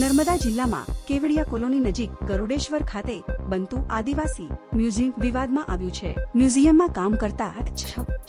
નર્મદા જિલ્લામાં કેવડિયા કોલોની નજીક ગરુડેશ્વર ખાતે બનતું આદિવાસી મ્યુઝિયમ વિવાદમાં આવ્યું છે. મ્યુઝિયમમાં કામ કરતા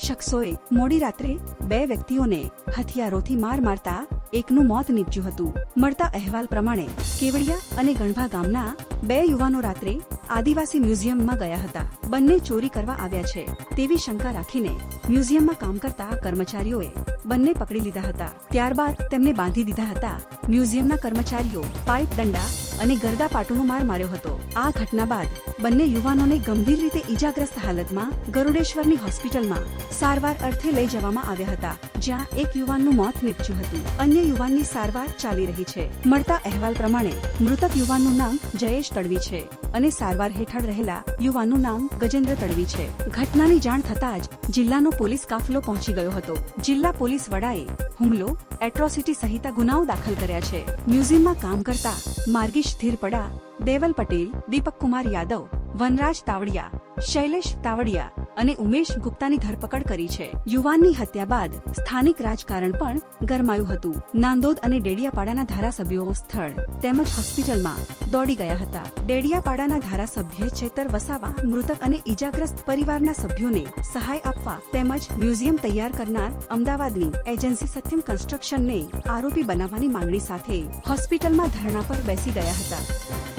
શખ્સોએ મોડી રાત્રે બે વ્યક્તિઓને હથિયારોથી માર મારતા એકનું મોત નીપજ્યું હતું. મળતા અહેવાલ પ્રમાણે કેવડિયા અને ગણભા ગામના બે યુવાનો રાત્રે આદિવાસી મ્યુઝિયમમાં ગયા હતા. બંને ચોરી કરવા આવ્યા છે, તેવી શંકા રાખીને મ્યુઝિયમમાં કામ કરતા કર્મચારીઓએ બંને પકડી લીધા હતા. ત્યારબાદ તેમને બાંધી દીધા હતા. મ્યુઝિયમના કર્મચારીઓ પાઇપ દંડા અને ગરદા પાટુનો માર માર્યો હતો. આ ઘટના બાદ બંને યુવાનોને ગંભીર રીતે ઈજાગ્રસ્ત હાલતમાં ગરુડેશ્વરની હોસ્પિટલમાં સારવાર અર્થે લઈ જવામાં આવ્યા હતા, જ્યાં એક યુવાનનું મોત નીપજ્યું હતું. અન્ય યુવાનની સારવાર ચાલી રહી છે. મળતા અહેવાલ પ્રમાણે મૃતક યુવાનનું નામ જયેશ તડવી છે. અને સારવાર હેઠળ રહેલા યુવાનનું નામ ગજેન્દ્ર તડવી છે. ઘટનાની જાણ થતાં જ જિલ્લાનો પોલીસ કાફલો પહોંચી ગયો હતો. જિલ્લા પોલીસ વડાએ હુમલો, એટ્રોસિટી સહિત ગુનાઓ દાખલ કર્યા છે. મ્યુઝિયમમાં કામ કરતા માર્ગીશ ધીરપડા, દેવલ પટેલ દીપક કુમાર યાદવ, વનરાજ તાવડિયા, શૈલેષ તાવડિયા અને ઉમેશ ગુપ્તાની ધરપકડ કરી છે. યુવાનની હત્યા બાદ સ્થાનિક રાજકારણ પણ ગરમાયું હતું. નાંદોદ અને ડેડિયાપાડાના ધારાસભ્યો સ્થળ તેમજ હોસ્પિટલમાં દોડી ગયા હતા. ડેડિયાપાડાના ધારાસભ્ય ચેતર વસાવા મૃતક અને ઈજાગ્રસ્ત પરિવારના સભ્યોને સહાય આપવા તેમજ મ્યુઝિયમ તૈયાર કરનાર અમદાવાદની એજન્સી સત્યમ કન્સ્ટ્રક્શનને આરોપી બનાવવાની માંગણી સાથે હોસ્પિટલમાં ધરણા પર બેસી ગયા હતા.